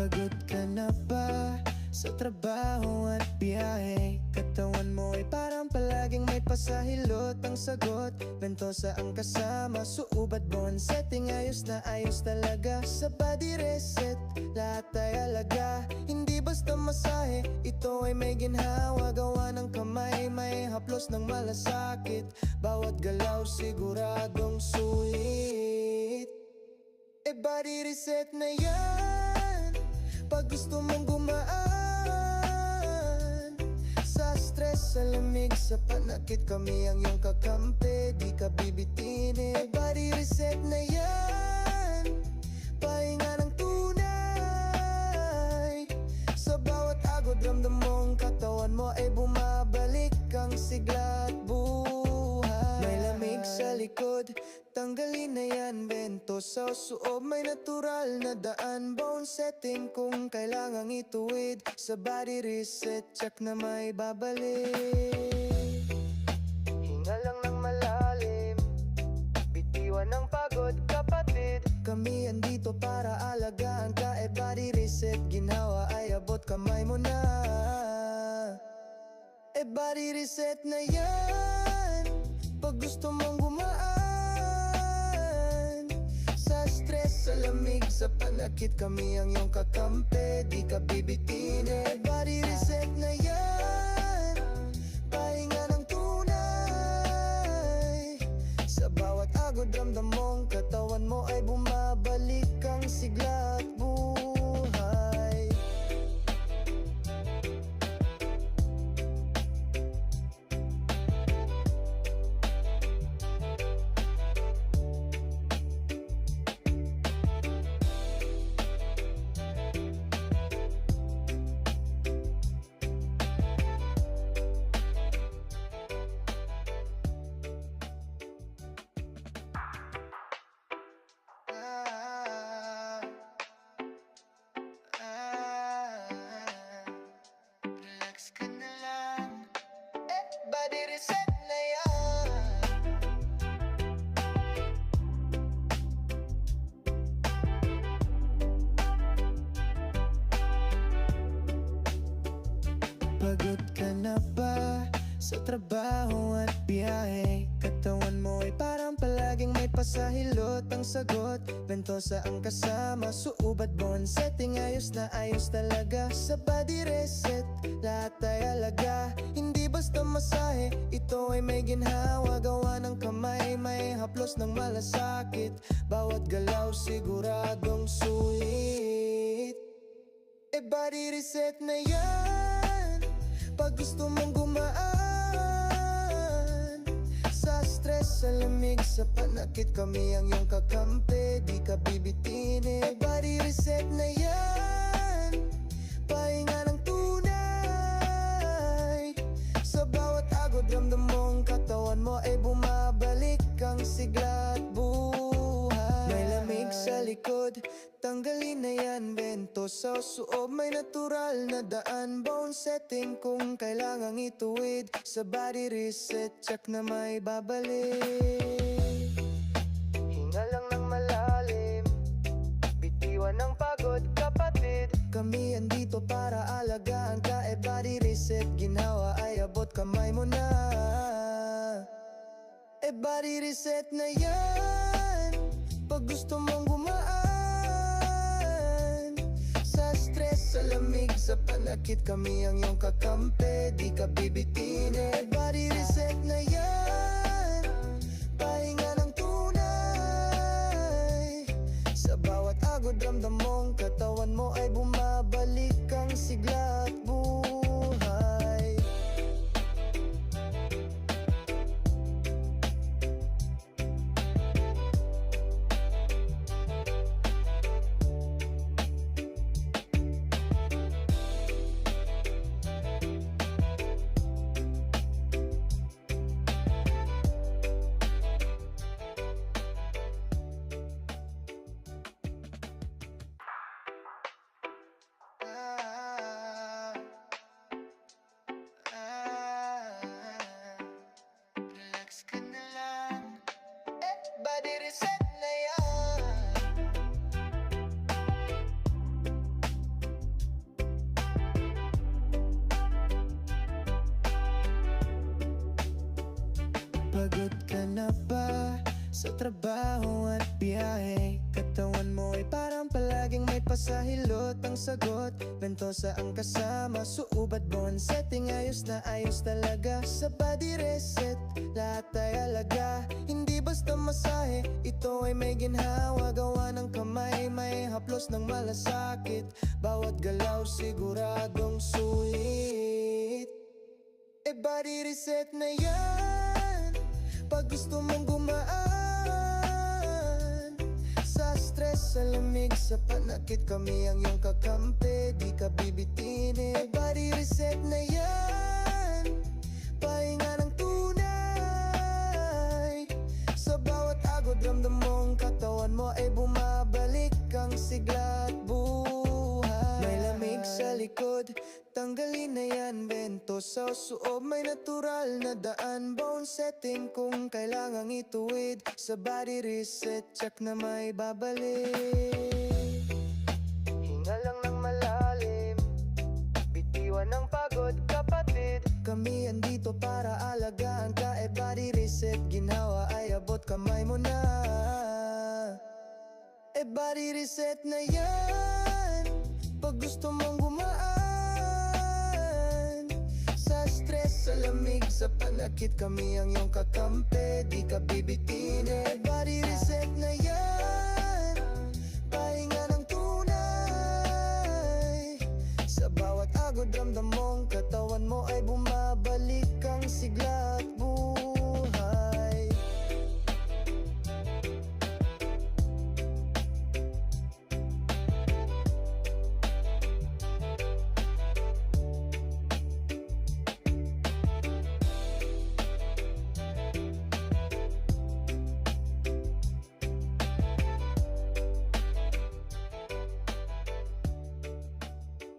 Pagod ka na ba sa trabaho at biyahe? Katawan mo ay parang palaging may pasahilot. Ang sagot Ventosa ang kasama, suubat bon Setting ayos na ayos talaga. Sa body reset, lahat ay alaga. Hindi basta masahe, ito ay may ginhawa. Gawa ng kamay, may haplos ng malasakit. Bawat galaw siguradong sulit. E body reset na yan Pag gusto mong gumaan. Sa stress, sa lamig, sa panakit Kami ang iyong kakampi. Di ka bibitinin. Body reset na yan. Pahinga ng tunay. Sa bawat agod Ramdam mong katawan mo ay bumabalik Ang sigla at buhay. May lamig sa likod Tanggalin na Sa suob may natural na daan. Bone setting kung kailangang ituwid. Sa body reset Check na may babalik. Hinga lang ng malalim. Bitiwan ng pagod kapatid. Kami andito para alagaan ka. E body reset Ginawa ay abot kamay mo na. E body reset na yan. Pag gusto mong gumaan lamig, sa panakit. Kami ang iyong kakampi Di ka bibitinin reset na yan Pagod ka na ba sa trabaho at biyahe? Katawan may pasahilot. Ang sagot Ventosa ang kasama, suubat bon Setting ayos na ayos talaga. Sa body reset, lahat ay alaga. Hindi basta masahe, ito ay may ginhawa. Gawa ng kamay, may haplos ng malasakit. Bawat galaw siguradong sulit. E body reset na yan Pag gusto mong gumaan. Sa stress, sa lamig, sa panakit Kami ang iyong kakampi. Di ka bibitinin Tanggalin na yan bento. Sa suob may natural na daan. Bone setting kung kailangang ituwid. Sa body reset Check na may babalik. Hinga lang ng malalim. Bitiwan ng pagod kapatid. Kami andito para alagaan ka. E body reset Ginawa ay abot kamay mo na. E body reset na yan. Pag gusto mong sa panakit Kami ang iyong kakampi Di ka bibitinin E body reset na yan Pagod ka na ba sa trabaho at biyahe? Katawan mo ay parang palaging may pasahilot. Ang sagot Ventosa ang kasama, suubad bon setting Ayos na ayos talaga. Sa body reset Lahat ay alaga, hindi basta masahe Ito ay may ginhawa, gawa ng kamay May haplos ng malasakit. Bawat galaw siguradong sulit. E body reset na yan Pag gusto mong gumaan. Sa stress, sa lamig, sa panakit Kami ang iyong kakampi. Di ka bibitinin. Body reset na yan Sa suob may natural na daan. Bone setting kung kailangang ituwid. Sa body reset Check na may babalik. Hinga lang ng malalim. Bitiwan ng pagod kapatid. Kami andito para alagaan ka. E body reset Ginawa ay abot kamay mo na. E body reset na yan. Pag gusto mong gumaan Dikit kami ang iyong kakampi? Di ka bibitinin. Body reset na yan. Pahinga ng tunay. Sa bawat agod ramdam mong katawan mo Ay bumabalik ang sigla at buhay